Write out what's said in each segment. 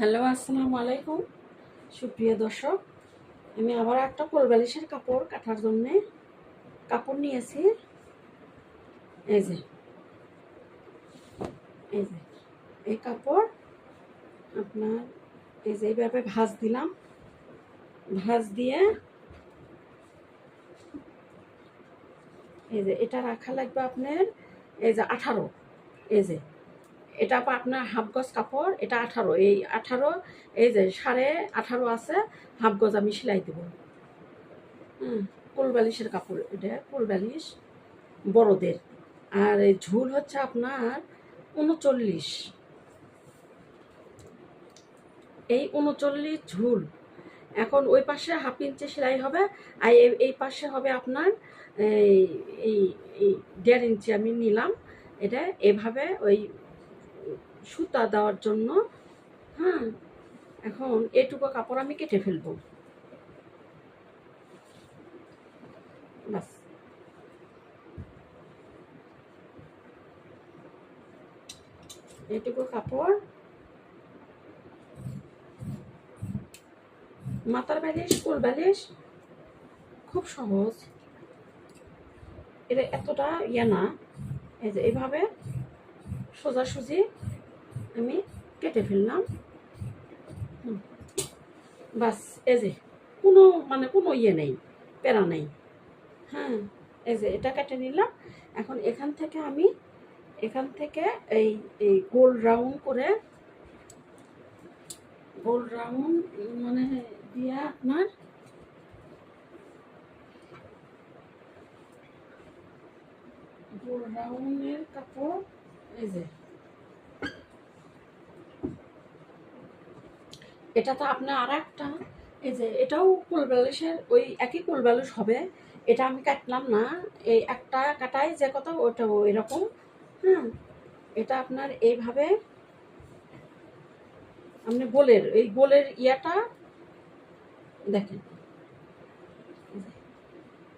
Hello, আসসালামু আলাইকুম। সুপ্রিয় দর্শক, আমি আবার একটা কোলবালিশের কাপড় কাটার জন্যে কাপড় নিয়েছি। এই যে এই যে, এই কাপড় আপনার এই যে এইভাবে ভাজ দিলাম। ভাঁজ দিয়ে এই যে এটা রাখা লাগবে আপনার এই যে আঠারো। এই যে এটা আপনার হাফ গজ কাপড়, এটা আঠারো। এই আঠারো, এই যে সাড়ে আঠারো আছে, হাফ গজ আমি সেলাই দেবো। হুম কোলবালিশের কাপড় এটা কোলবালিশ বড়দের। আর এই ঝুল হচ্ছে আপনার উনচল্লিশ। এই উনচল্লিশ ঝুল। এখন ওই পাশে হাফ ইঞ্চি সেলাই হবে, আর এই- পাশে হবে আপনার এই এই দেড় ইঞ্চি আমি নিলাম। এটা এভাবে ওই সুতা দেওয়ার জন্য হ্যাঁ এখন এটুকু কাপড় আমি কেটে ফেলব। এটুকু কাপড়। মাথার বালিশ কোল বালিশ খুব সহজ। এটা এতটা ইয়ে না। এই যে এইভাবে সোজাসুজি আমি কেটে ফেললাম। বাস, এই যে, কোনো মানে কোনো ইয়ে নেই, প্যারা নেই। হ্যাঁ এই যে, এটা কেটে নিলাম। এখন এখান থেকে আমি, এখান থেকে এই এই গোল রাউন্ড করে, গোল রাউন্ড মানে দিয়ে আপনার গোল রাউন্ডের কাপড়, এই যে এটা তো আপনার আর একটা এই যে, এটাও কোলবালিশের ওই একই কোলবালিশ হবে। এটা আমি কাটলাম না। এই একটা কাটাই যে কথা ওটাও এরকম। হ্যাঁ এটা আপনার এইভাবে আপনি গোলের এই গোলের ইয়াটা দেখেন।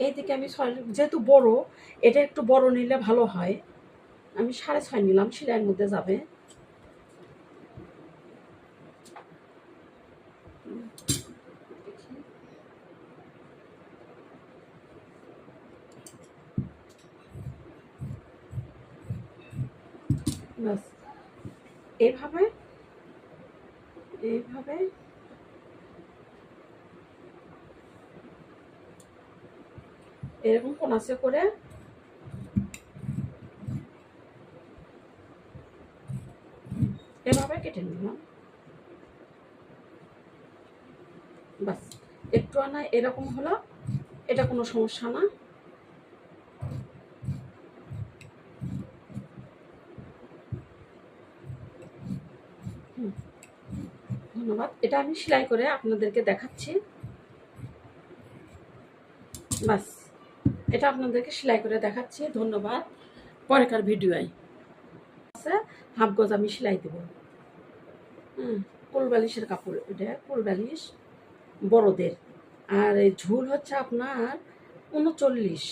এইদিকে আমি ছয়, যেহেতু বড়, এটা একটু বড় নিলে ভালো হয়। আমি সাড়ে ছয় নিলাম সেলাইয়ের মধ্যে যাবে। ব্যাস এইভাবে এইভাবে এরকম কোনাসে করে? এভাবে কেটে নিলাম। বাস। একটু আনা এরকম হলো, এটা কোনো সমস্যা না হুম। ধন্যবাদ এটা আমি সেলাই করে আপনাদেরকে দেখাচ্ছি। বাস, এটা আপনাদেরকে সেলাই করে দেখাচ্ছি। ধন্যবাদ। পরেকার ভিডিওয়। আছে, হাফ গজ আমি সেলাই দেবো। হুম কোলবালিশের কাপড় এটা কোলবালিশ বড়দের। আর এই ঝুল হচ্ছে আপনার উনচল্লিশ।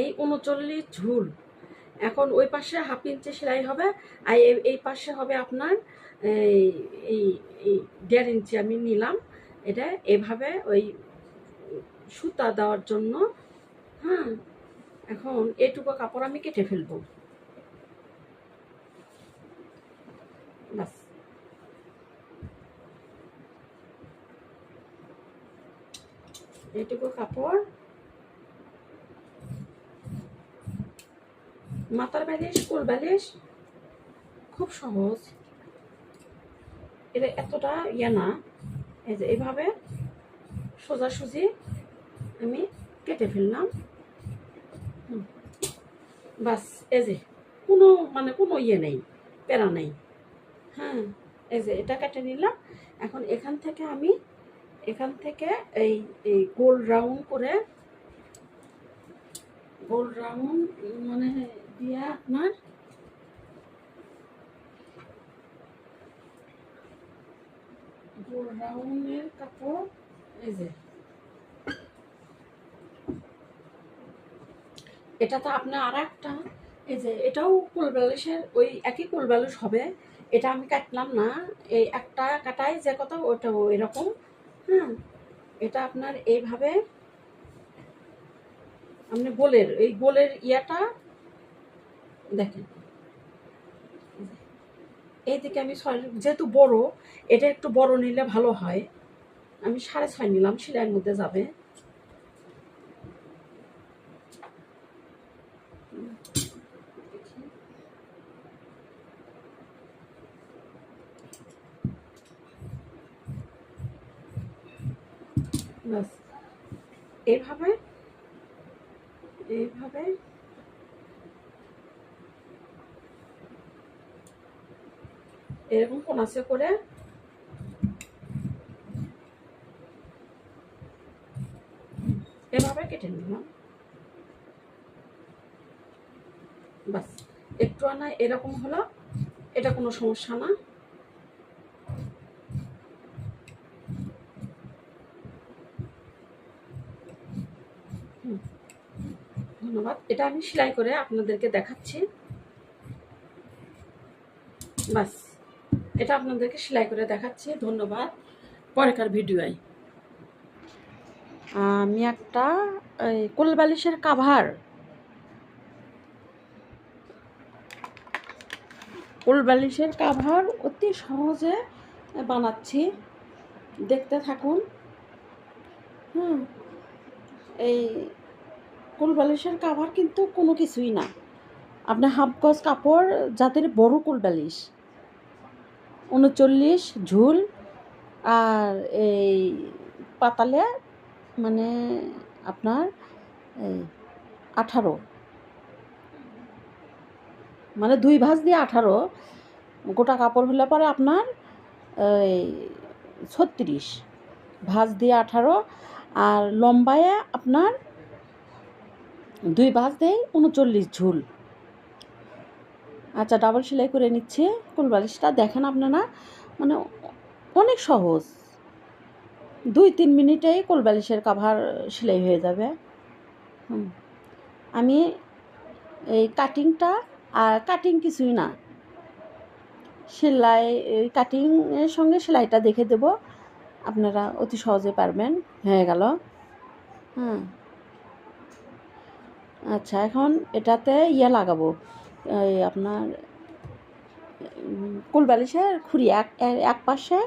এই উনচল্লিশ ঝুল এখন ওই পাশে হাফ ইঞ্চি সেলাই হবে, আর এই- পাশে হবে আপনার, এই এই দেড় ইঞ্চি আমি নিলাম। এটা এভাবে ওই সুতা দেওয়ার জন্য হ্যাঁ। এখন এটুকু কাপড় আমি কেটে ফেলব। এটুকু কাপড় মাথার বালিশ কোল বালিশ খুব সহজ। এটা এতটা ইয়ে না। এই যে এইভাবে সোজাসুজি আমি কেটে ফেললাম। বাস, এই যে কোনো মানে কোনো ইয়ে নেই, প্যারা নেই। হ্যাঁ এই যে এটা কেটে নিলাম। এখন এখান থেকে আমি, এখান থেকে এই এই গোল রাউন্ড করে, গোল রাউন্ড মানে দিয়ে আপনার রাউন্ডের কাপড় এই যে এটা তো আপনার আর একটা এই যে এটাও কোলবালিশের ওই একই কোলবালিশ হবে। এটা আমি কাটলাম না। এই একটা কাটাই যে কত ওটা এরকম। হ্যাঁ এটা আপনার এইভাবে আপনি গোলের এই গোলের ইয়াটা দেখেন। এইদিকে আমি ছয়, যেহেতু বড়, এটা একটু বড় নিলে ভালো হয়। আমি সাড়ে ছয় নিলাম সেলাইয়ের মধ্যে যাবে। ব্যাস। এইভাবে এইভাবে এরকম কোনাসে করে? এভাবে কেটে নিলাম। বাস, একটু আনা এরকম হলো, এটা কোনো সমস্যা না। ধন্যবাদ। এটা আমি সেলাই করে আপনাদেরকে দেখাচ্ছি। বাস এটা আপনাদেরকে সেলাই করে দেখাচ্ছি। ধন্যবাদ। পরেকার ভিডিওয়। আমি একটা এই কোল বালিশের কাভার। কোল বালিশের কাভার অতি সহজে বানাচ্ছি। দেখতে থাকুন। হুম, এই কোল বালিশের কাভার কিন্তু কোনো কিছুই না। আপনার হাফ গজ কাপড় যাদের বড় কোল বালিশ উনচল্লিশ ঝুল আর এই পাতালে মানে আপনার এই আঠারো। মানে দুই ভাঁজ দিয়ে আঠারো। গোটা কাপড় হলে পরে আপনার এই ছত্রিশ। ভাঁজ দিয়ে আঠারো আর লম্বায় আপনার দুই ভাঁজ দেয় উনচল্লিশ ঝুল। আচ্ছা ডাবল সেলাই করে নিচ্ছে। কুলবালিশটা দেখেন আপনারা মানে অনেক সহজ। দুই, তিন মিনিটেই কোলবালিশের কাভার সেলাই হয়ে যাবে। আমি এই কাটিংটা আর কাটিং কিছুই না। সেলাই কাটিংয়ের সঙ্গে সেলাইটা দেখে দেব। আপনারা অতি সহজে পারবেন। হয়ে গেল। হ্যাঁ আচ্ছা এখন এটাতে ইয়ে লাগাবো। আপনার কুলবালিশের খুঁড়ি, এক এক পাশে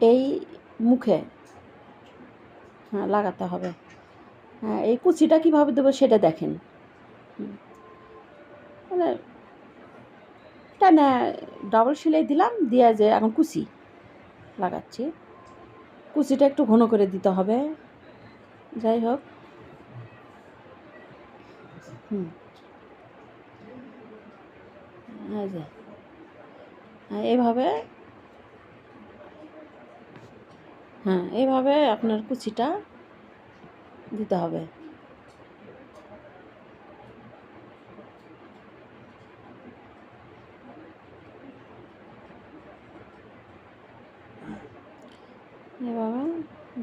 এই মুখে হ্যাঁ লাগাতে হবে। হ্যাঁ এই কুচিটা কীভাবে দেবো সেটা দেখেন। মানে টানা ডাবল সেলাই দিলাম, দিয়ে যে এখন কুচি লাগাচ্ছি। কুচিটা একটু ঘন করে দিতে হবে। যাই হোক। হুম। এই যে এইভাবে হ্যাঁ এইভাবে আপনার কুচিটা দিতে হবে। এভাবে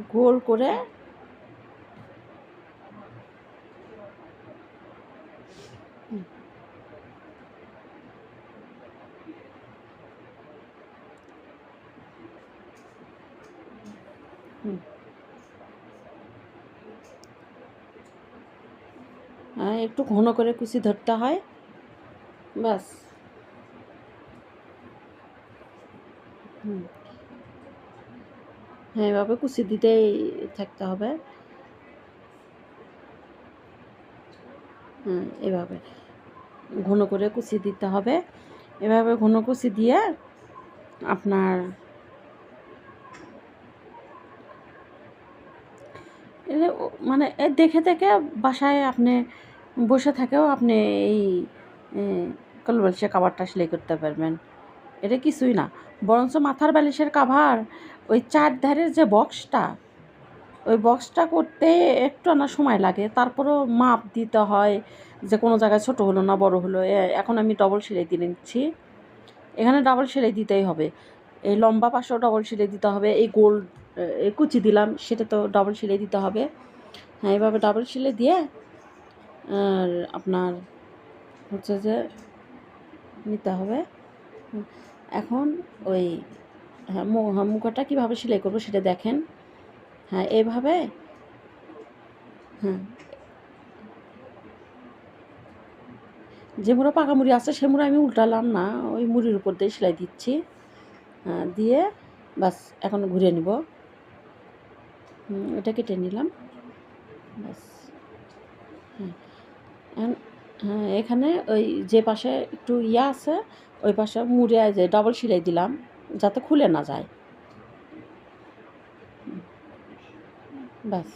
গোল করে হুম। হ্যাঁ একটু ঘন করে কুচি ধরতে হয়। বাস। হুম। হ্যাঁ এভাবে কুচি দিতেই থাকতে হবে। হুম, এভাবে। ঘন করে কুচি দিতে হবে। এভাবে ঘন কুচি দিয়ে আপনার এ ও- মানে এ, দেখে দেখে বাসায় আপনি বসে থেকেও আপনি এই কলবালিশের কাভারটা সেলাই করতে পারবেন। এটা কিছুই না। বরঞ্চ মাথার বালিশের কাভার ওই চার ধারের যে বক্সটা ওই বক্সটা করতে একটু না সময় লাগে। তারপরেও মাপ দিতে হয় যে কোনো জায়গায় ছোট হলো না বড় হলো। এখন আমি ডবল সেলাই দিয়ে নিচ্ছি। এখানে ডাবল সেলাই দিতেই হবে। এই লম্বা পাশেও ডবল সেলাই দিতে হবে। এই গোল কুচি দিলাম সেটা তো ডবল সেলাই দিতে হবে। হ্যাঁ এভাবে ডাবল সেলাই দিয়ে আর আপনার হচ্ছে যে নিতে হবে। এখন ওই হ্যাঁ হ্যাঁ, মুখাটা কীভাবে সেলাই করব সেটা দেখেন। হ্যাঁ এভাবে হ্যাঁ। যে মুড়ো পাকা মুড়ি আছে সে মুড়ো আমি উল্টালাম না ওই মুড়ির উপর দিয়ে সেলাই দিচ্ছি। হ্যাঁ দিয়ে বাস এখন ঘুরে নিব। এটা কেটে নিলাম। বাস হ্যাঁ। হ্যাঁ এখানে ওই যে পাশে একটু ইয়া আছে, ওই পাশে মুড়ে যে ডবল সেলাই দিলাম, যাতে খুলে না যায়। ব্যাস,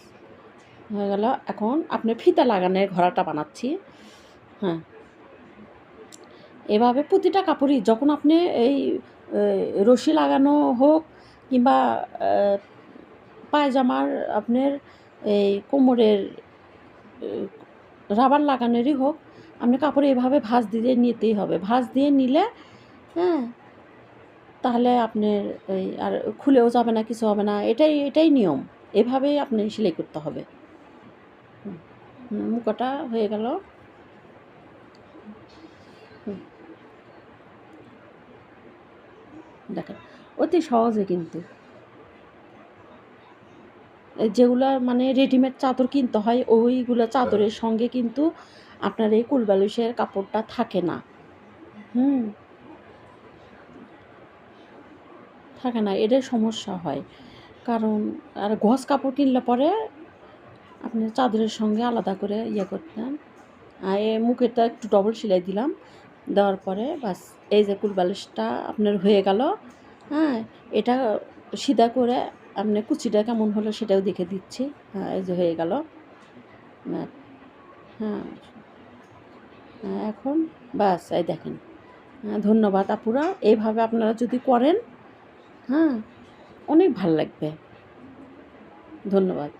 হয়ে গেল। এখন আপনি ফিতা লাগানোর ঘোড়াটা বানাচ্ছি। হ্যাঁ। এভাবে প্রতিটা কাপড়ই, যখন আপনি এই রশি লাগানো হোক কিংবা পায়জামার আপনার এই কোমরের রাবার লাগানোরই হোক, আপনি কাপড়ে এভাবে ভাঁজ দিয়ে নিতেই হবে। ভাঁজ দিয়ে নিলে হ্যাঁ তাহলে আপনার এই আর খুলেও যাবে না, কিছু হবে না। এটাই এটাই নিয়ম। এভাবেই আপনি সেলাই করতে হবে। মুখটা হয়ে গেল। দেখেন, অতি সহজে কিন্তু যেগুলো মানে রেডিমেড চাদর কিনতে হয় ওইগুলো চাদরের সঙ্গে কিন্তু আপনার এই কুলবালিশের কাপড়টা থাকে না। হুম। থাকে না এটার সমস্যা হয়। কারণ আর গস কাপড় কিনলে পরে আপনি চাদরের সঙ্গে আলাদা করে ইয়ে করতেন। আর এ মুখেরটা একটু ডবল সেলাই দিলাম দেওয়ার পরে বাস এই যে কুলবালিশটা আপনার হয়ে গেল। হ্যাঁ এটা সিধা করে আপনি কুচিটা কেমন হলো সেটাও দেখে দিচ্ছি। হ্যাঁ এই যে হয়ে গেল। হ্যাঁ। হ্যাঁ এখন বাস, এই দেখেন। হ্যাঁ ধন্যবাদ আপুরা। এইভাবে আপনারা যদি করেন হ্যাঁ অনেক ভালো লাগবে। ধন্যবাদ।